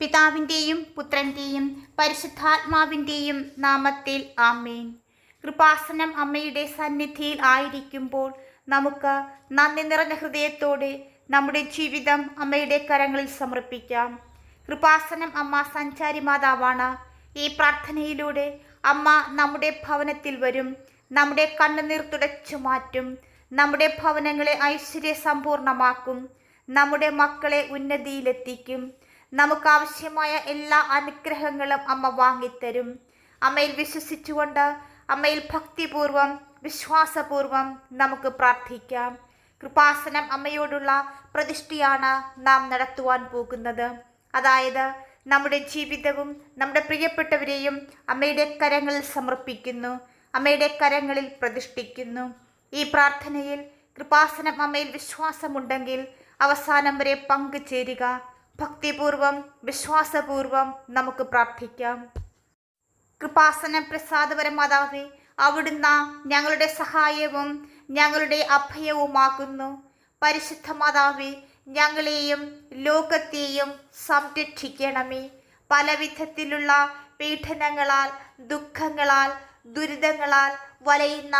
പിതാവിന്റെയും പുത്രന്റെയും പരിശുദ്ധാത്മാവിന്റെയും നാമത്തിൽ ആമേൻ. കൃപാസനം അമ്മയുടെ സന്നിധിയിൽ ആയിരിക്കുമ്പോൾ നമുക്ക് നന്ദി നിറഞ്ഞ ഹൃദയത്തോടെ നമ്മുടെ ജീവിതം അമ്മയുടെ കരങ്ങളിൽ സമർപ്പിക്കാം. കൃപാസനം അമ്മ സഞ്ചാരി മാതാവാണ്. ഈ പ്രാർത്ഥനയിലൂടെ അമ്മ നമ്മുടെ ഭവനത്തിൽ വരും. നമ്മുടെ കണ്ണുനീർ തുടച്ചു മാറ്റും. നമ്മുടെ ഭവനങ്ങളെ ഐശ്വര്യ സമ്പൂർണമാക്കും നമ്മുടെ മക്കളെ ഉന്നതിയിലെത്തിക്കും. നമുക്കാവശ്യമായ എല്ലാ അനുഗ്രഹങ്ങളും അമ്മ വാങ്ങിത്തരും. അമ്മയിൽ വിശ്വസിച്ചുകൊണ്ട് അമ്മയിൽ ഭക്തിപൂർവം വിശ്വാസപൂർവം നമുക്ക് പ്രാർത്ഥിക്കാം. കൃപാസനം അമ്മയോടുള്ള പ്രതിഷ്ഠയാണ് നാം നടത്തുവാൻ പോകുന്നത്. അതായത് നമ്മുടെ ജീവിതവും നമ്മുടെ പ്രിയപ്പെട്ടവരെയും അമ്മയുടെ കരങ്ങളിൽ സമർപ്പിക്കുന്നു അമ്മയുടെ കരങ്ങളിൽ പ്രതിഷ്ഠിക്കുന്നു. ഈ പ്രാർത്ഥനയിൽ കൃപാസനം അമ്മയിൽ വിശ്വാസമുണ്ടെങ്കിൽ അവസാനം വരെ പങ്കുചേരുക. ഭക്തിപൂർവം വിശ്വാസപൂർവം നമുക്ക് പ്രാർത്ഥിക്കാം. കൃപാസന പ്രസാദപരമാതാവേ അവിടുന്ന് ഞങ്ങളുടെ സഹായവും ഞങ്ങളുടെ അഭയവുമാകുന്നു. പരിശുദ്ധ മാതാവേ ഞങ്ങളെയും ലോകത്തെയും സംരക്ഷിക്കണമേ. പലവിധത്തിലുള്ള പീഡനങ്ങളാൽ ദുഃഖങ്ങളാൽ ദുരിതങ്ങളാൽ വലയുന്ന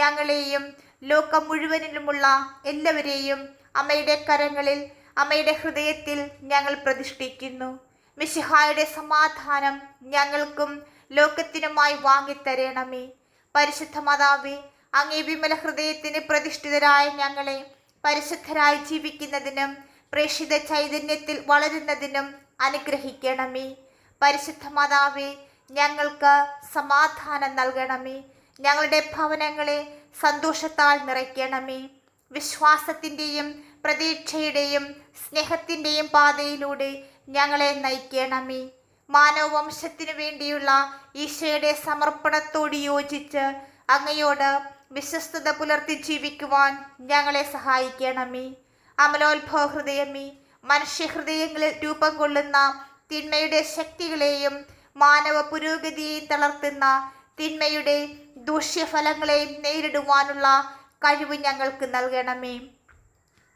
ഞങ്ങളെയും ലോകം മുഴുവനിലുമുള്ള എല്ലാവരെയും അമ്മയുടെ കരങ്ങളിൽ അമ്മയുടെ ഹൃദയത്തിൽ ഞങ്ങൾ പ്രതിഷ്ഠിക്കുന്നു. മിശിഹായുടെ സമാധാനം ഞങ്ങൾക്കും ലോകത്തിനുമായി വാങ്ങിത്തരണമേ. പരിശുദ്ധ മാതാവേ അങ്ങേ വിമല ഹൃദയത്തിന് പ്രതിഷ്ഠിതരായ ഞങ്ങളെ പരിശുദ്ധരായി ജീവിക്കുന്നതിനും പ്രേക്ഷിത ചൈതന്യത്തിൽ വളരുന്നതിനും അനുഗ്രഹിക്കണമേ. പരിശുദ്ധ മാതാവേ ഞങ്ങൾക്ക് സമാധാനം നൽകണമേ. ഞങ്ങളുടെ ഭവനങ്ങളെ സന്തോഷത്താൽ നിറയ്ക്കണമേ. വിശ്വാസത്തിന്റെയും പ്രതീക്ഷയുടെയും സ്നേഹത്തിന്റെയും പാതയിലൂടെ ഞങ്ങളെ നയിക്കണമേ. മാനവവംശത്തിനു വേണ്ടിയുള്ള ഈശോയുടെ സമർപ്പണത്തോട് യോജിച്ച് അങ്ങയോട് വിശ്വസ്തത പുലർത്തി ജീവിക്കുവാൻ ഞങ്ങളെ സഹായിക്കണമേ. അമലോത്ഭവ ഹൃദയമേ മനുഷ്യഹൃദയങ്ങളിൽ രൂപം കൊള്ളുന്ന തിന്മയുടെ ശക്തികളെയും മാനവ പുരോഗതിയെയും തളർത്തുന്ന തിന്മയുടെ ദൂഷ്യഫലങ്ങളെയും നേരിടുവാനുള്ള കഴിവ് ഞങ്ങൾക്ക് നൽകണമേ.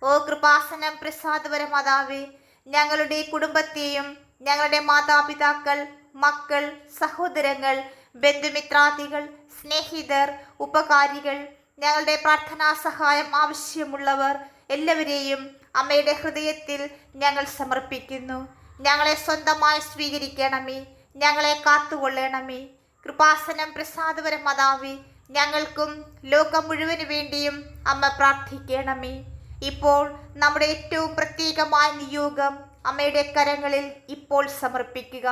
ഓ കൃപാസനം പ്രസാദപര മാതാവേ ഞങ്ങളുടെ കുടുംബത്തെയും ഞങ്ങളുടെ മാതാപിതാക്കൾ മക്കൾ സഹോദരങ്ങൾ ബന്ധുമിത്രാദികൾ സ്നേഹിതർ ഉപകാരികൾ ഞങ്ങളുടെ പ്രാർത്ഥനാ സഹായം ആവശ്യമുള്ളവർ എല്ലാവരെയും അമ്മയുടെ ഹൃദയത്തിൽ ഞങ്ങൾ സമർപ്പിക്കുന്നു. ഞങ്ങളെ സ്വന്തമായി സ്വീകരിക്കണമേ ഞങ്ങളെ കാത്തുകൊള്ളണമേ. കൃപാസനം പ്രസാദപര മതാവി ഞങ്ങൾക്കും ലോകം മുഴുവൻ വേണ്ടിയും അമ്മ പ്രാർത്ഥിക്കണമേ. ഇപ്പോൾ നമ്മുടെ ഏറ്റവും പ്രത്യേകമായ നിയോഗം അമ്മയുടെ കരങ്ങളിൽ ഇപ്പോൾ സമർപ്പിക്കുക.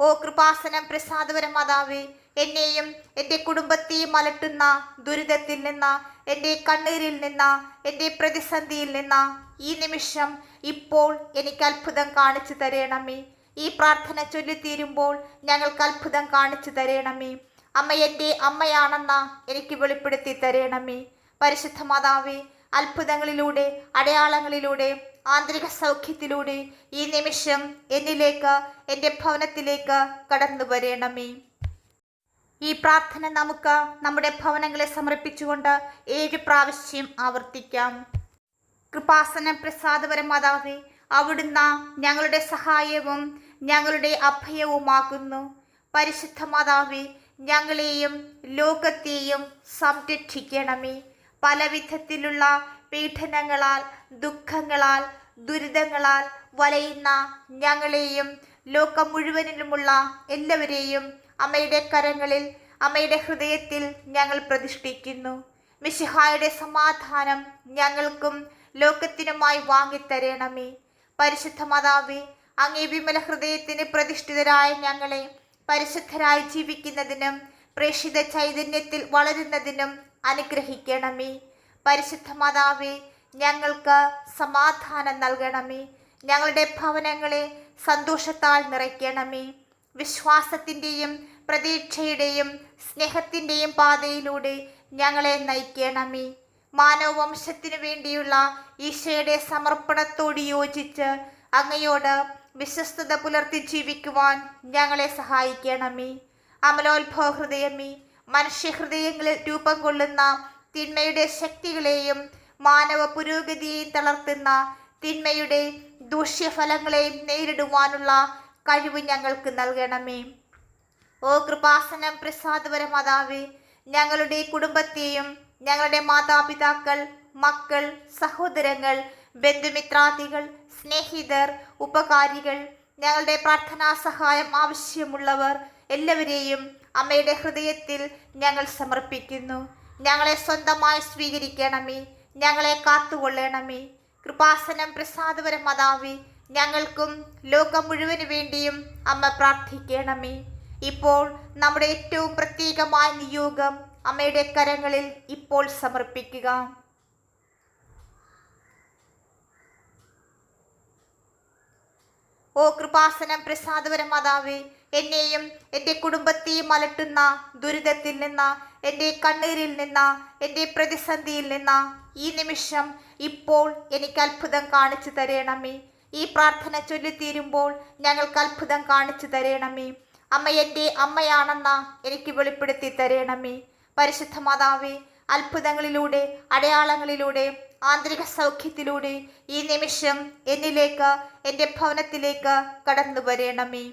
ഓ കൃപാസനം പ്രസാദപര മാതാവേ എന്നെയും എന്റെ കുടുംബത്തെയും അലട്ടുന്ന ദുരിതത്തിൽ നിന്ന് എന്റെ കണ്ണീരിൽ നിന്ന് എന്റെ പ്രതിസന്ധിയിൽ നിന്ന് ഈ നിമിഷം ഇപ്പോൾ എനിക്ക് അത്ഭുതം കാണിച്ചു തരണമേ. ഈ പ്രാർത്ഥന ചൊല്ലിത്തീരുമ്പോൾ ഞങ്ങൾക്ക് അത്ഭുതം കാണിച്ചു തരണമേ. അമ്മ എന്റെ അമ്മയാണെന്ന എനിക്ക് വെളിപ്പെടുത്തി തരണമേ. പരിശുദ്ധ മാതാവേ അത്ഭുതങ്ങളിലൂടെ അടയാളങ്ങളിലൂടെ ആന്തരിക സൗഖ്യത്തിലൂടെ ഈ നിമിഷം എന്നിലേക്ക് എന്റെ ഭവനത്തിലേക്ക് കടന്നു വരേണമേ. ഈ പ്രാർത്ഥന നമുക്ക് നമ്മുടെ ഭവനങ്ങളെ സമർപ്പിച്ചുകൊണ്ട് ഏഴ് പ്രാവശ്യം ആവർത്തിക്കാം. കൃപാസന പ്രസാദപര മാതാവേ അവിടുന്ന് ഞങ്ങളുടെ സഹായവും ഞങ്ങളുടെ അഭയവുമാകുന്നു. പരിശുദ്ധ മാതാവേ ഞങ്ങളെയും ലോകത്തെയും സംരക്ഷിക്കണമേ. പലവിധത്തിലുള്ള പീഡനങ്ങളാൽ ദുഃഖങ്ങളാൽ ദുരിതങ്ങളാൽ വലയുന്ന ഞങ്ങളെയും ലോകം മുഴുവനിലുമുള്ള എല്ലാവരെയും അമ്മയുടെ കരങ്ങളിൽ അമ്മയുടെ ഹൃദയത്തിൽ ഞങ്ങൾ പ്രതിഷ്ഠിക്കുന്നു. മിശിഹായുടെ സമാധാനം ഞങ്ങൾക്കും ലോകത്തിനുമായി വാങ്ങിത്തരണമേ. പരിശുദ്ധ മാതാവേ അങ്ങേ വിമല ഹൃദയത്തിന് പ്രതിഷ്ഠിതരായ ഞങ്ങളെ പരിശുദ്ധരായി ജീവിക്കുന്നതിനും പ്രേക്ഷിത ചൈതന്യത്തിൽ വളരുന്നതിനും അനുഗ്രഹിക്കണമേ. പരിശുദ്ധ മാതാവേ ഞങ്ങൾക്ക് സമാധാനം നൽകണമേ. ഞങ്ങളുടെ ഭവനങ്ങളെ സന്തോഷത്താൽ നിറയ്ക്കണമേ. വിശ്വാസത്തിന്റെയും പ്രതീക്ഷയുടെയും സ്നേഹത്തിന്റെയും പാതയിലൂടെ ഞങ്ങളെ നയിക്കണമേ. മാനവവംശത്തിനു വേണ്ടിയുള്ള ഈശോയുടെ സമർപ്പണത്തോട് യോജിച്ച് അങ്ങയോട് വിശ്വസ്തത പുലർത്തി ജീവിക്കുവാൻ ഞങ്ങളെ സഹായിക്കണമേ. അമലോത്ഭവ ഹൃദയമേ മനുഷ്യഹൃദയങ്ങളിൽ രൂപം കൊള്ളുന്ന തിന്മയുടെ ശക്തികളെയും മാനവ പുരോഗതിയെയും തളർത്തുന്ന തിന്മയുടെ ദൂഷ്യഫലങ്ങളെയും നേരിടുവാനുള്ള കഴിവ് ഞങ്ങൾക്ക് നൽകണമേ. ഓ കൃപാസനം പ്രസാദപര മാതാവേ ഞങ്ങളുടെ കുടുംബത്തെയും ഞങ്ങളുടെ മാതാപിതാക്കൾ മക്കൾ സഹോദരങ്ങൾ ബന്ധുമിത്രാദികൾ സ്നേഹിതർ ഉപകാരികൾ ഞങ്ങളുടെ പ്രാർത്ഥനാ സഹായം ആവശ്യമുള്ളവർ എല്ലാവരെയും അമ്മയുടെ ഹൃദയത്തിൽ ഞങ്ങൾ സമർപ്പിക്കുന്നു. ഞങ്ങളെ സ്വന്തമായി സ്വീകരിക്കണമേ. ഞങ്ങളെ കാത്തുകൊള്ളണമേ. കൃപാസനം പ്രസാദപര മതാവി ഞങ്ങൾക്കും ലോകം മുഴുവൻ വേണ്ടിയും അമ്മ പ്രാർത്ഥിക്കണമേ. ഇപ്പോൾ നമ്മുടെ ഏറ്റവും പ്രത്യേകമായ നിയോഗം അമ്മയുടെ കരങ്ങളിൽ ഇപ്പോൾ സമർപ്പിക്കുക. ഓ കൃപാസനം പ്രസാദപരം മാതാവേ എന്നെയും എന്റെ കുടുംബത്തെയും അലട്ടുന്ന ദുരിതത്തിൽ നിന്ന് എന്റെ കണ്ണീരിൽ നിന്ന് എന്റെ പ്രതിസന്ധിയിൽ നിന്ന് ഈ നിമിഷം ഇപ്പോൾ എനിക്ക് അത്ഭുതം കാണിച്ചു തരണമേ. ഈ പ്രാർത്ഥന ചൊല്ലിത്തീരുമ്പോൾ ഞങ്ങൾക്ക് അത്ഭുതം കാണിച്ചു തരണമേ. അമ്മ എന്റെ അമ്മയാണെന്ന എനിക്ക് വെളിപ്പെടുത്തി തരണമേ. പരിശുദ്ധ മാതാവേ അത്ഭുതങ്ങളിലൂടെ അടയാളങ്ങളിലൂടെ ആന്തരിക സൗഖ്യത്തിലൂടെ ഈ നിമിഷം എന്നിലേക്ക് എന്റെ ഭവനത്തിലേക്ക് കടന്നു വരണമേ.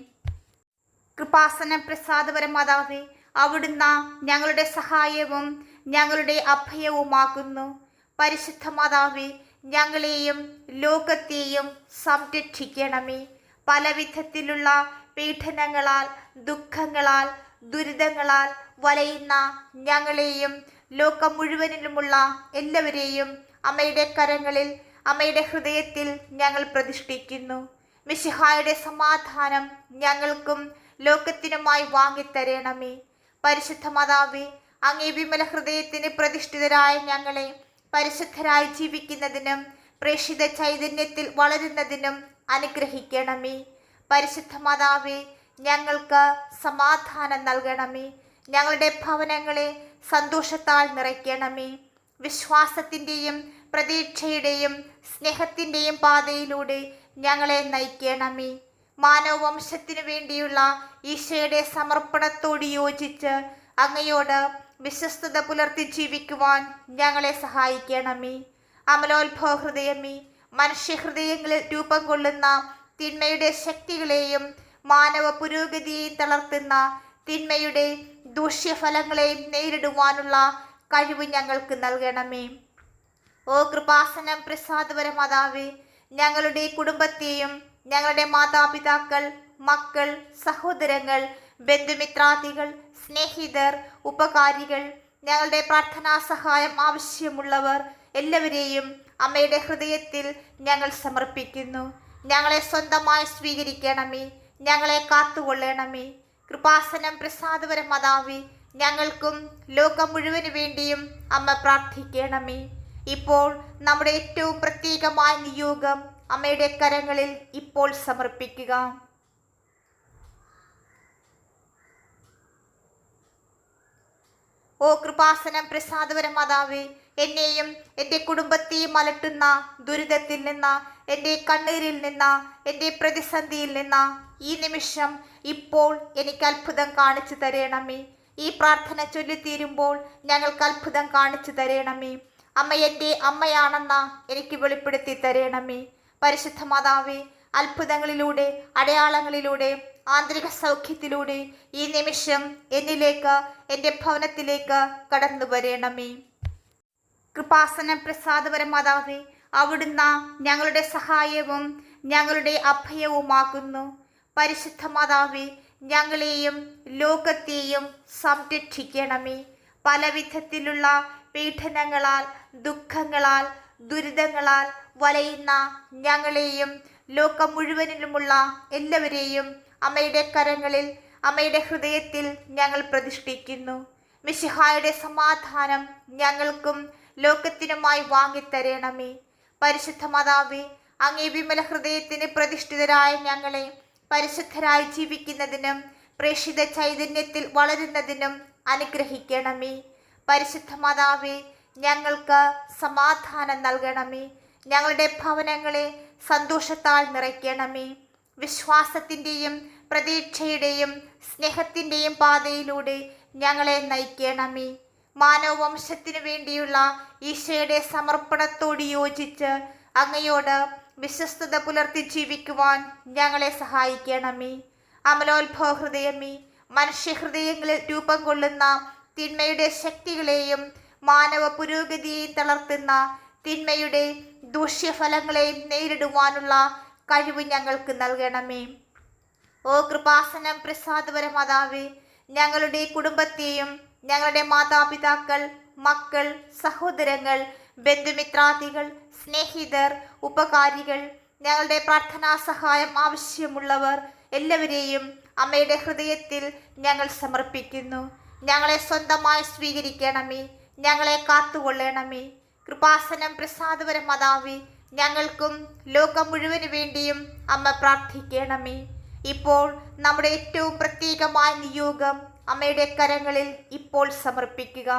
കൃപാസനം പ്രസാദപര മാതാവേ അവിടുന്ന് ഞങ്ങളുടെ സഹായവും ഞങ്ങളുടെ അഭയവുമാകുന്നു. പരിശുദ്ധ മാതാവേ ഞങ്ങളെയും ലോകത്തെയും സംരക്ഷിക്കണമേ. പല വിധത്തിലുള്ള പീഡനങ്ങളാൽ ദുഃഖങ്ങളാൽ ദുരിതങ്ങളാൽ വലയുന്ന ഞങ്ങളെയും ലോകം മുഴുവനിലുമുള്ള എല്ലാവരെയും അമ്മയുടെ കരങ്ങളിൽ അമ്മയുടെ ഹൃദയത്തിൽ ഞങ്ങൾ പ്രതിഷ്ഠിക്കുന്നു. മിശിഹായുടെ സമാധാനം ഞങ്ങൾക്കും ലോകത്തിനുമായി വാങ്ങിത്തരണമേ. പരിശുദ്ധ മാതാവേ അങ്ങേ വിമല ഹൃദയത്തിന് പ്രതിഷ്ഠിതരായ ഞങ്ങളെ പരിശുദ്ധരായി ജീവിക്കുന്നതിനും പ്രേക്ഷിത ചൈതന്യത്തിൽ വളരുന്നതിനും അനുഗ്രഹിക്കണമേ. പരിശുദ്ധ മാതാവേ ഞങ്ങൾക്ക് സമാധാനം നൽകണമേ. ഞങ്ങളുടെ ഭവനങ്ങളെ സന്തോഷത്താൽ നിറയ്ക്കണമേ. വിശ്വാസത്തിന്റെയും പ്രതീക്ഷയുടെയും സ്നേഹത്തിന്റെയും പാതയിലൂടെ ഞങ്ങളെ നയിക്കണമേ. മാനവവംശത്തിനു വേണ്ടിയുള്ള ഈശോയുടെ സമർപ്പണത്തോട് യോജിച്ച് അങ്ങയോട് വിശ്വസ്തത പുലർത്തി ജീവിക്കുവാൻ ഞങ്ങളെ സഹായിക്കണമേ. അമലോത്ഭവ ഹൃദയമേ മനുഷ്യഹൃദയങ്ങളിൽ രൂപം കൊള്ളുന്ന തിന്മയുടെ ശക്തികളെയും മാനവ പുരോഗതിയെയും തളർത്തുന്ന തിന്മയുടെ ദൂഷ്യഫലങ്ങളെയും നേരിടുവാനുള്ള കഴിവ് ഞങ്ങൾക്ക് നൽകണമേ. ഓ കൃപാസനം പ്രസാദപര മാതാവേ ഞങ്ങളുടെ കുടുംബത്തെയും ഞങ്ങളുടെ മാതാപിതാക്കൾ മക്കൾ സഹോദരങ്ങൾ ബന്ധുമിത്രാദികൾ സ്നേഹിതർ ഉപകാരികൾ ഞങ്ങളുടെ പ്രാർത്ഥനാ സഹായം ആവശ്യമുള്ളവർ എല്ലാവരെയും അമ്മയുടെ ഹൃദയത്തിൽ ഞങ്ങൾ സമർപ്പിക്കുന്നു. ഞങ്ങളെ സ്വന്തമായി സ്വീകരിക്കണമേ ഞങ്ങളെ കാത്തുകൊള്ളണമേ. കൃപാസനം പ്രസാദപര മാതാവേ ഞങ്ങൾക്കും ലോകം മുഴുവൻ വേണ്ടിയും അമ്മ പ്രാർത്ഥിക്കണമേ. ഇപ്പോൾ നമ്മുടെ ഏറ്റവും പ്രത്യേകമായ നിയോഗം അമ്മയുടെ കരങ്ങളിൽ ഇപ്പോൾ സമർപ്പിക്കുക. ഓ കൃപാസനം പ്രസാദപര മാതാവേ എന്നെയും എന്റെ കുടുംബത്തെയും അലട്ടുന്ന ദുരിതത്തിൽ നിന്ന് എന്റെ കണ്ണീരിൽ നിന്ന് എന്റെ പ്രതിസന്ധിയിൽ നിന്ന് ഈ നിമിഷം ഇപ്പോൾ എനിക്ക് അത്ഭുതം കാണിച്ചു തരണമേ. ഈ പ്രാർത്ഥന ചൊല്ലിത്തീരുമ്പോൾ ഞങ്ങൾക്ക് അത്ഭുതം കാണിച്ചു തരണമേ. അമ്മ എന്റെ അമ്മയാണെന്ന എനിക്ക് വെളിപ്പെടുത്തി തരണമേ. പരിശുദ്ധ മാതാവേ അത്ഭുതങ്ങളിലൂടെ അടയാളങ്ങളിലൂടെ ആന്തരിക സൗഖ്യത്തിലൂടെ ഈ നിമിഷം എന്നിലേക്ക് എന്റെ ഭവനത്തിലേക്ക് കടന്നു വരണമേ. കൃപാസന പ്രസാദപര മാതാവേ അവിടുന്ന് ഞങ്ങളുടെ സഹായവും ഞങ്ങളുടെ അഭയവുമാകുന്നു. പരിശുദ്ധ മാതാവേ ഞങ്ങളെയും ലോകത്തെയും സംരക്ഷിക്കണമേ. പലവിധത്തിലുള്ള പീഡനങ്ങളാൽ ദുഃഖങ്ങളാൽ ദുരിതങ്ങളാൽ വലയുന്ന ഞങ്ങളെയും ലോകം മുഴുവനിലുമുള്ള എല്ലാവരെയും അമ്മയുടെ കരങ്ങളിൽ അമ്മയുടെ ഹൃദയത്തിൽ ഞങ്ങൾ പ്രതിഷ്ഠിക്കുന്നു. മിശിഹായുടെ സമാധാനം ഞങ്ങൾക്കും ലോകത്തിനുമായി വാങ്ങിത്തരണമേ. പരിശുദ്ധ മാതാവേ അങ്ങേ വിമല ഹൃദയത്തിന് പ്രതിഷ്ഠിതരായ ഞങ്ങളെ പരിശുദ്ധരായി ജീവിക്കുന്നതിനും പ്രേഷിത ചൈതന്യത്തിൽ വളരുന്നതിനും അനുഗ്രഹിക്കണമേ. പരിശുദ്ധ മാതാവേ ഞങ്ങൾക്ക് സമാധാനം നൽകണമേ. ഞങ്ങളുടെ ഭവനങ്ങളെ സന്തോഷത്താൽ നിറയ്ക്കണമേ. വിശ്വാസത്തിന്റെയും പ്രതീക്ഷയുടെയും സ്നേഹത്തിന്റെയും പാതയിലൂടെ ഞങ്ങളെ നയിക്കണമേ. മാനവവംശത്തിനു വേണ്ടിയുള്ള ഈശോയുടെ സമർപ്പണത്തോട് യോജിച്ച് അങ്ങയോട് വിശ്വസ്തത പുലർത്തി ജീവിക്കുവാൻ ഞങ്ങളെ സഹായിക്കണമേ. അമലോത്ഭവ ഹൃദയമേ മനുഷ്യഹൃദയങ്ങളിൽ രൂപം കൊള്ളുന്ന തിന്മയുടെ ശക്തികളെയും മാനവ പുരോഗതിയെയും തളർത്തുന്ന തിന്മയുടെ ദൂഷ്യഫലങ്ങളെയും നേരിടുവാനുള്ള കഴിവ് ഞങ്ങൾക്ക് നൽകണമേ. ഓ കൃപാസനം പ്രസാദപര മാതാവേ ഞങ്ങളുടെ കുടുംബത്തെയും ഞങ്ങളുടെ മാതാപിതാക്കൾ മക്കൾ സഹോദരങ്ങൾ ബന്ധുമിത്രാദികൾ സ്നേഹിതർ ഉപകാരികൾ ഞങ്ങളുടെ പ്രാർത്ഥനാ സഹായം ആവശ്യമുള്ളവർ എല്ലാവരെയും അമ്മയുടെ ഹൃദയത്തിൽ ഞങ്ങൾ സമർപ്പിക്കുന്നു. ഞങ്ങളെ സ്വന്തമായി സ്വീകരിക്കണമേ. ഞങ്ങളെ കാത്തുകൊള്ളണമേ. കൃപാസനം പ്രസാദപര മതാവി ഞങ്ങൾക്കും ലോകം മുഴുവൻ വേണ്ടിയും അമ്മ പ്രാർത്ഥിക്കണമേ. ഇപ്പോൾ നമ്മുടെ ഏറ്റവും പ്രത്യേകമായ നിയോഗം അമ്മയുടെ കരങ്ങളിൽ ഇപ്പോൾ സമർപ്പിക്കുക.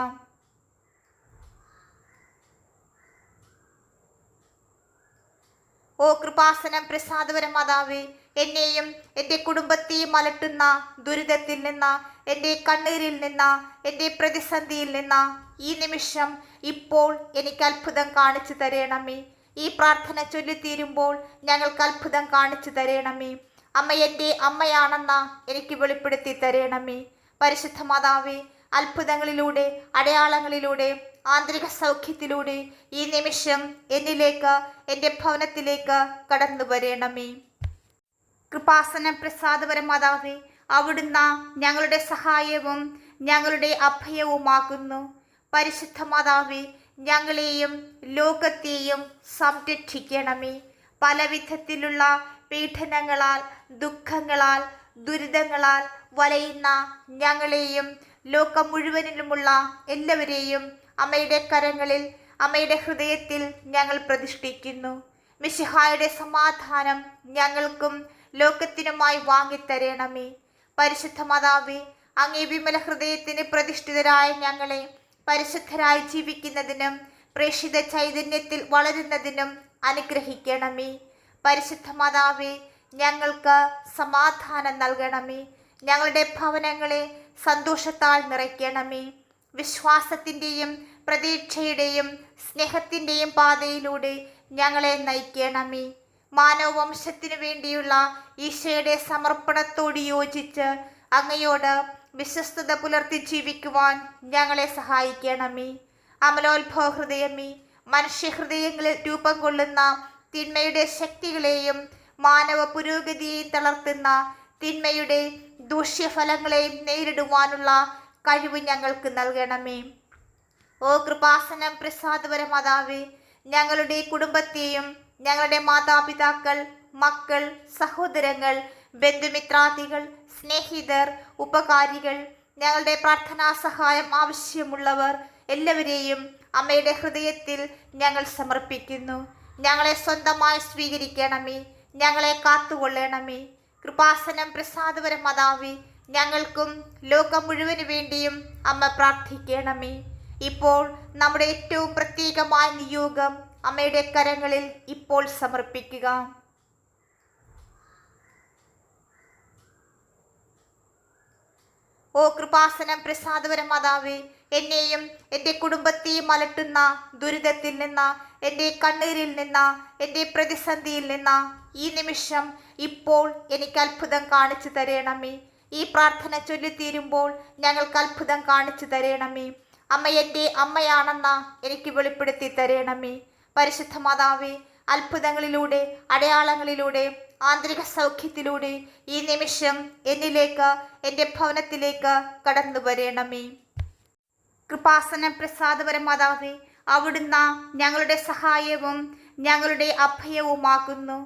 ഓ കൃപാസനം പ്രസാദപര മാതാവേ എന്നെയും എന്റെ കുടുംബത്തെയും അലട്ടുന്ന ദുരിതത്തിൽ നിന്ന് എന്റെ കണ്ണീരിൽ നിന്ന് എന്റെ പ്രതിസന്ധിയിൽ നിന്ന് ഈ നിമിഷം ഇപ്പോൾ എനിക്ക് അത്ഭുതം കാണിച്ചു തരണമേ. ഈ പ്രാർത്ഥന ചൊല്ലിത്തീരുമ്പോൾ ഞങ്ങൾക്ക് അത്ഭുതം കാണിച്ചു തരണമേ. അമ്മ എന്റെ അമ്മയാണെന്ന എനിക്ക് വെളിപ്പെടുത്തി തരണമേ. പരിശുദ്ധ മാതാവേ അത്ഭുതങ്ങളിലൂടെ അടയാളങ്ങളിലൂടെ ആന്തരിക സൗഖ്യത്തിലൂടെ ഈ നിമിഷം എന്നിലേക്ക് എന്റെ ഭവനത്തിലേക്ക് കടന്നു വരണമേ. കൃപാസന പ്രസാദപര മാതാവേ അവിടുന്ന് ഞങ്ങളുടെ സഹായവും ഞങ്ങളുടെ അഭയവുമാകുന്നു. പരിശുദ്ധ മാതാവേ ഞങ്ങളെയും ലോകത്തെയും സംരക്ഷിക്കണമേ. പല വിധത്തിലുള്ള പീഡനങ്ങളാൽ ദുഃഖങ്ങളാൽ ദുരിതങ്ങളാൽ വലയുന്ന ഞങ്ങളെയും ലോകം മുഴുവനിലുമുള്ള എല്ലാവരെയും അമ്മയുടെ കരങ്ങളിൽ അമ്മയുടെ ഹൃദയത്തിൽ ഞങ്ങൾ പ്രതിഷ്ഠിക്കുന്നു. മിശിഹായുടെ സമാധാനം ഞങ്ങൾക്കും ലോകത്തിനുമായി വാങ്ങിത്തരണമേ. പരിശുദ്ധ മാതാവേ അങ്ങേ വിമല ഹൃദയത്തിന് പ്രതിഷ്ഠിതരായ ഞങ്ങളെ പരിശുദ്ധരായി ജീവിക്കുന്നതിനും പ്രേക്ഷിത ചൈതന്യത്തിൽ വളരുന്നതിനും അനുഗ്രഹിക്കണമേ. പരിശുദ്ധ മാതാവേ ഞങ്ങൾക്ക് സമാധാനം നൽകണമേ. ഞങ്ങളുടെ ഭവനങ്ങളെ സന്തോഷത്താൽ നിറയ്ക്കണമേ. വിശ്വാസത്തിന്റെയും പ്രതീക്ഷയുടെയും സ്നേഹത്തിന്റെയും പാതയിലൂടെ ഞങ്ങളെ നയിക്കണമേ. മാനവവംശത്തിനു വേണ്ടിയുള്ള ഈശോയുടെ സമർപ്പണത്തോട് യോജിച്ച് അങ്ങയോട് വിശ്വസ്തത പുലർത്തി ജീവിക്കുവാൻ ഞങ്ങളെ സഹായിക്കണമേ. അമലോത്ഭവ ഹൃദയമേ മനുഷ്യഹൃദയങ്ങളിൽ രൂപം കൊള്ളുന്ന തിന്മയുടെ ശക്തികളെയും മാനവ പുരോഗതിയെയും തളർത്തുന്ന തിന്മയുടെ ദൂഷ്യഫലങ്ങളെയും നേരിടുവാനുള്ള കഴിവ് ഞങ്ങൾക്ക് നൽകണമേ. ഓ കൃപാസനം പ്രസാദപര മാതാവേ ഞങ്ങളുടെ കുടുംബത്തെയും ഞങ്ങളുടെ മാതാപിതാക്കൾ മക്കൾ സഹോദരങ്ങൾ ബന്ധുമിത്രാദികൾ സ്നേഹിതർ ഉപകാരികൾ ഞങ്ങളുടെ പ്രാർത്ഥനാ സഹായം ആവശ്യമുള്ളവർ എല്ലാവരെയും അമ്മയുടെ ഹൃദയത്തിൽ ഞങ്ങൾ സമർപ്പിക്കുന്നു. ഞങ്ങളെ സ്വന്തമായി സ്വീകരിക്കണമേ ഞങ്ങളെ കാത്തുകൊള്ളണമേ. കൃപാസനം പ്രസാദപര മാതാവേ ഞങ്ങൾക്കും ലോകം മുഴുവൻ വേണ്ടിയും അമ്മ പ്രാർത്ഥിക്കണമേ. ഇപ്പോൾ നമ്മുടെ ഏറ്റവും പ്രത്യേകമായ നിയോഗം അമ്മയുടെ കരങ്ങളിൽ ഇപ്പോൾ സമർപ്പിക്കുക. ഓ കൃപാസനം പ്രസാദപര മാതാവേ എന്നെയും എന്റെ കുടുംബത്തെയും അലട്ടുന്ന ദുരിതത്തിൽ നിന്ന് എന്റെ കണ്ണീരിൽ നിന്ന് എന്റെ പ്രതിസന്ധിയിൽ നിന്ന് ഈ നിമിഷം ഇപ്പോൾ എനിക്ക് അത്ഭുതം കാണിച്ചു തരണമേ. ഈ പ്രാർത്ഥന ചൊല്ലിത്തീരുമ്പോൾ ഞങ്ങൾക്ക് അത്ഭുതം കാണിച്ചു തരണമേ. അമ്മ എന്റെ അമ്മയാണെന്ന എനിക്ക് വെളിപ്പെടുത്തി തരണമേ. പരിശുദ്ധ മാതാവേ അത്ഭുതങ്ങളിലൂടെ അടയാളങ്ങളിലൂടെ ആന്തരിക സൗഖ്യത്തിലൂടെ ഈ നിമിഷം എന്നിലേക്ക് എന്റെ ഭവനത്തിലേക്ക് കടന്നു വരണമേ. കൃപാസനം പ്രസാദപര മാതാവേ അവിടുന്ന് ഞങ്ങളുടെ സഹായവും ഞങ്ങളുടെ അഭയവുമാകുന്നു.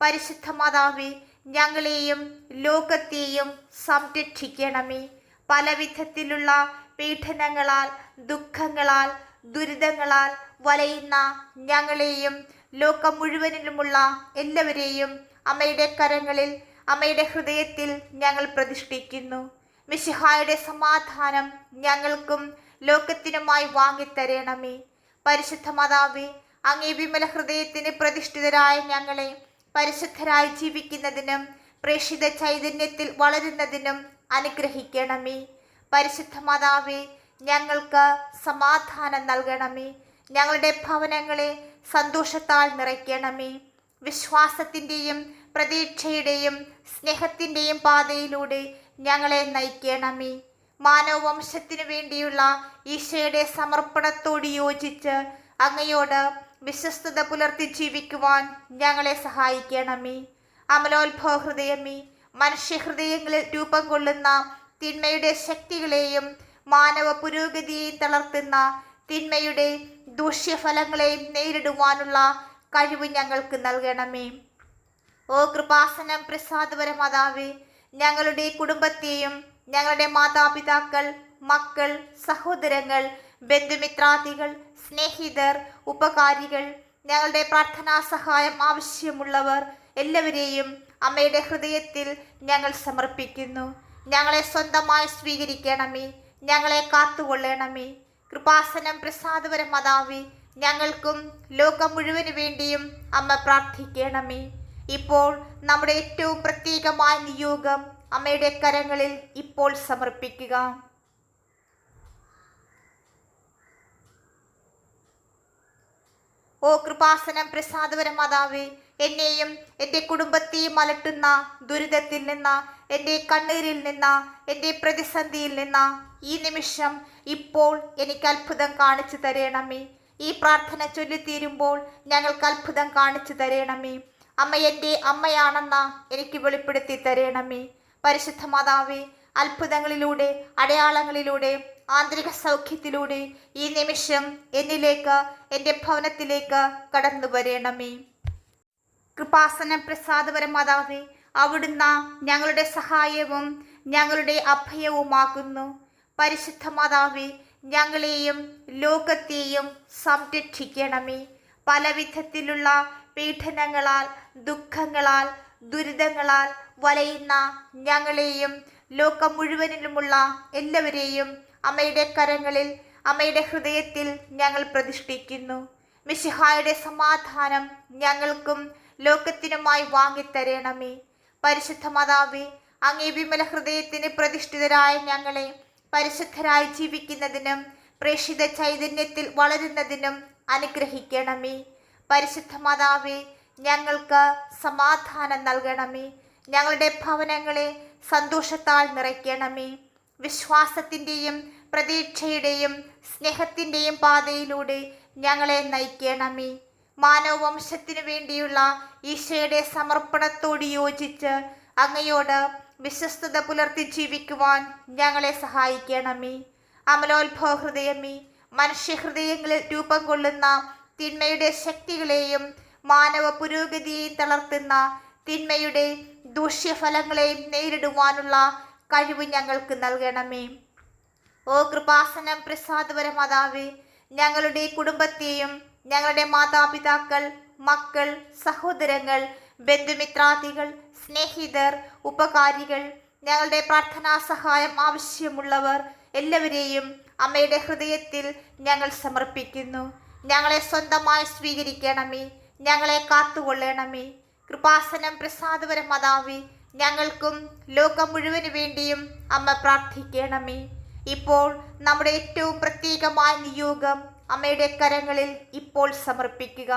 പരിശുദ്ധ മാതാവേ ഞങ്ങളെയും ലോകത്തെയും സംരക്ഷിക്കണമേ. പലവിധത്തിലുള്ള പീഡനങ്ങളാൽ ദുഃഖങ്ങളാൽ ദുരിതങ്ങളാൽ വലയുന്ന ഞങ്ങളെയും ലോകം മുഴുവനിലുമുള്ള എല്ലാവരെയും അമ്മയുടെ കരങ്ങളിൽ അമ്മയുടെ ഹൃദയത്തിൽ ഞങ്ങൾ പ്രതിഷ്ഠിക്കുന്നു. മിശിഹായുടെ സമാധാനം ഞങ്ങൾക്കും ലോകത്തിനുമായി വാങ്ങിത്തരണമേ. പരിശുദ്ധ മാതാവേ അങ്ങേ വിമല ഹൃദയത്തിന് പ്രതിഷ്ഠിതരായ ഞങ്ങളെ പരിശുദ്ധരായി ജീവിക്കുന്നതിനും പ്രേക്ഷിത ചൈതന്യത്തിൽ വളരുന്നതിനും അനുഗ്രഹിക്കണമേ. പരിശുദ്ധ മാതാവേ ഞങ്ങൾക്ക് സമാധാനം നൽകണമേ. ഞങ്ങളുടെ ഭവനങ്ങളെ സന്തോഷത്താൽ നിറയ്ക്കണമേ. വിശ്വാസത്തിന്റെയും പ്രതീക്ഷയുടെയും സ്നേഹത്തിന്റെയും പാതയിലൂടെ ഞങ്ങളെ നയിക്കണമേ. മാനവവംശത്തിനു വേണ്ടിയുള്ള ഈശോയുടെ സമർപ്പണത്തോട് യോജിച്ച് അങ്ങയോട് വിശ്വസ്തത പുലർത്തി ജീവിക്കുവാൻ ഞങ്ങളെ സഹായിക്കണമേ. അമലോത്ഭവ ഹൃദയമേ മനുഷ്യഹൃദയങ്ങളിൽ രൂപം കൊള്ളുന്ന തിന്മയുടെ ശക്തികളെയും മാനവ പുരോഗതിയെയും തളർത്തുന്ന തിന്മയുടെ ദൂഷ്യഫലങ്ങളെയും നേരിടുവാനുള്ള കഴിവ് ഞങ്ങൾക്ക് നൽകണമേ. ഓ കൃപാസനം പ്രസാദപര മാതാവേ ഞങ്ങളുടെ കുടുംബത്തെയും ഞങ്ങളുടെ മാതാപിതാക്കൾ മക്കൾ സഹോദരങ്ങൾ ബന്ധുമിത്രാദികൾ സ്നേഹിതർ ഉപകാരികൾ ഞങ്ങളുടെ പ്രാർത്ഥനാ സഹായം ആവശ്യമുള്ളവർ എല്ലാവരെയും അമ്മയുടെ ഹൃദയത്തിൽ ഞങ്ങൾ സമർപ്പിക്കുന്നു. ഞങ്ങളെ സ്വന്തമായി സ്വീകരിക്കണമേ. ഞങ്ങളെ കാത്തുകൊള്ളണമേ. കൃപാസനം പ്രസാദപരമാതാവേ ഞങ്ങൾക്കും ലോകം മുഴുവൻ വേണ്ടിയും അമ്മ പ്രാർത്ഥിക്കണമേ. ഇപ്പോൾ നമ്മുടെ ഏറ്റവും പ്രത്യേകമായ നിയോഗം അമ്മയുടെ കരങ്ങളിൽ ഇപ്പോൾ സമർപ്പിക്കുക. ഓ കൃപാസനം പ്രസാദപരമാതാവേ എന്നെയും എന്റെ കുടുംബത്തെയും അലട്ടുന്ന ദുരിതത്തിൽ നിന്ന് എന്റെ കണ്ണീരിൽ നിന്ന് എന്റെ പ്രതിസന്ധിയിൽ നിന്ന് ഈ നിമിഷം ഇപ്പോൾ എനിക്ക് അത്ഭുതം കാണിച്ചു തരേണമേ. ഈ പ്രാർത്ഥന ചൊല്ലിത്തീരുമ്പോൾ ഞങ്ങൾക്ക് അത്ഭുതം കാണിച്ചു തരേണമേ. അമ്മ എന്റെ അമ്മയാണെന്ന എനിക്ക് വെളിപ്പെടുത്തി തരേണമേ. പരിശുദ്ധ മാതാവേ അത്ഭുതങ്ങളിലൂടെ അടയാളങ്ങളിലൂടെ ആന്തരിക സൗഖ്യത്തിലൂടെ ഈ നിമിഷം എന്നിലേക്ക് എന്റെ ഭവനത്തിലേക്ക് കടന്നു വരണമേ. കൃപാസനം പ്രസാദപരം മാതാവേ അവിടുന്ന് ഞങ്ങളുടെ സഹായവും ഞങ്ങളുടെ അഭയവുമാകുന്നു. പരിശുദ്ധ മാതാവേ ഞങ്ങളെയും ലോകത്തെയും സംരക്ഷിക്കണമേ. പല വിധത്തിലുള്ള പീഡനങ്ങളാൽ ദുഃഖങ്ങളാൽ ദുരിതങ്ങളാൽ വലയുന്ന ഞങ്ങളെയും ലോകം മുഴുവനിലുമുള്ള എല്ലാവരെയും അമ്മയുടെ കരങ്ങളിൽ അമ്മയുടെ ഹൃദയത്തിൽ ഞങ്ങൾ പ്രതിഷ്ഠിക്കുന്നു. മിശിഹായുടെ സമാധാനം ഞങ്ങൾക്കും ലോകത്തിനുമായി വാങ്ങിത്തരണമേ. പരിശുദ്ധ മാതാവേ അങ്ങേ വിമല ഹൃദയത്തിന് പ്രതിഷ്ഠിതരായ ഞങ്ങളെ പരിശുദ്ധരായി ജീവിക്കുന്നതിനും പ്രേക്ഷിത ചൈതന്യത്തിൽ വളരുന്നതിനും അനുഗ്രഹിക്കണമേ. പരിശുദ്ധ മാതാവേ ഞങ്ങൾക്ക് സമാധാനം നൽകണമേ. ഞങ്ങളുടെ ഭവനങ്ങളെ സന്തോഷത്താൽ നിറയ്ക്കണമേ. വിശ്വാസത്തിന്റെയും പ്രതീക്ഷയുടെയും സ്നേഹത്തിന്റെയും പാതയിലൂടെ ഞങ്ങളെ നയിക്കണമേ. മാനവവംശത്തിനു വേണ്ടിയുള്ള ഈശോയുടെ സമർപ്പണത്തോട് യോജിച്ച് അങ്ങയോട് വിശ്വസ്തത പുലർത്തി ജീവിക്കുവാൻ ഞങ്ങളെ സഹായിക്കണമേ. അമലോത്ഭവ ഹൃദയമേ മനുഷ്യഹൃദയങ്ങളിൽ രൂപം കൊള്ളുന്ന തിന്മയുടെ ശക്തികളെയും മാനവ പുരോഗതിയെയും തളർത്തുന്ന തിന്മയുടെ ദൂഷ്യഫലങ്ങളെയും നേരിടുവാനുള്ള കഴിവ് ഞങ്ങൾക്ക് നൽകണമേ. ഓ കൃപാസനം പ്രസാദപര മാതാവേ ഞങ്ങളുടെ കുടുംബത്തെയും ഞങ്ങളുടെ മാതാപിതാക്കൾ മക്കൾ സഹോദരങ്ങൾ ബന്ധുമിത്രാദികൾ സ്നേഹിതർ ഉപകാരികൾ ഞങ്ങളുടെ പ്രാർത്ഥനാ സഹായം ആവശ്യമുള്ളവർ എല്ലാവരെയും അമ്മയുടെ ഹൃദയത്തിൽ ഞങ്ങൾ സമർപ്പിക്കുന്നു. ഞങ്ങളെ സ്വന്തമായി സ്വീകരിക്കണമേ ഞങ്ങളെ കാത്തുകൊള്ളണമേ. കൃപാസനം പ്രസാദപരം മാതാവി ഞങ്ങൾക്കും ലോകം മുഴുവൻ വേണ്ടിയും അമ്മ പ്രാർത്ഥിക്കണമേ. ഇപ്പോൾ നമ്മുടെ ഏറ്റവും പ്രത്യേകമായ നിയോഗം അമ്മയുടെ കരങ്ങളിൽ ഇപ്പോൾ സമർപ്പിക്കുക.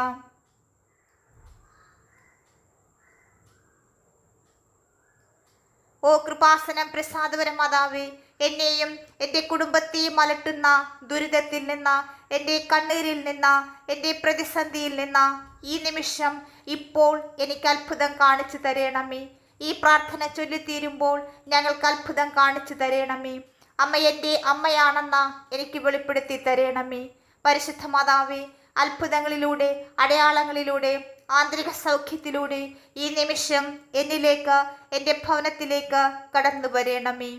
ഓ കൃപാസനം പ്രസാദപരം മാതാവേ എന്നെയും എന്റെ കുടുംബത്തെയും അലട്ടുന്ന ദുരിതത്തിൽ നിന്ന് എന്റെ കണ്ണീരിൽ നിന്ന് എന്റെ പ്രതിസന്ധിയിൽ നിന്ന് ഈ നിമിഷം ഇപ്പോൾ എനിക്ക് അത്ഭുതം കാണിച്ചു തരണമേ. ഈ പ്രാർത്ഥന ചൊല്ലിത്തീരുമ്പോൾ ഞങ്ങൾക്ക് അത്ഭുതം കാണിച്ചു തരണമേ. അമ്മ എന്റെ അമ്മയാണെന്ന എനിക്ക് വെളിപ്പെടുത്തി തരണമേ. പരിശുദ്ധ മാതാവേ അത്ഭുതങ്ങളിലൂടെ അടയാളങ്ങളിലൂടെ ആന്തരിക സൗഖ്യത്തിലൂടെ ഈ നിമിഷം എന്നിലേക്ക് എന്റെ ഭവനത്തിലേക്ക് കടന്നു വരണമേ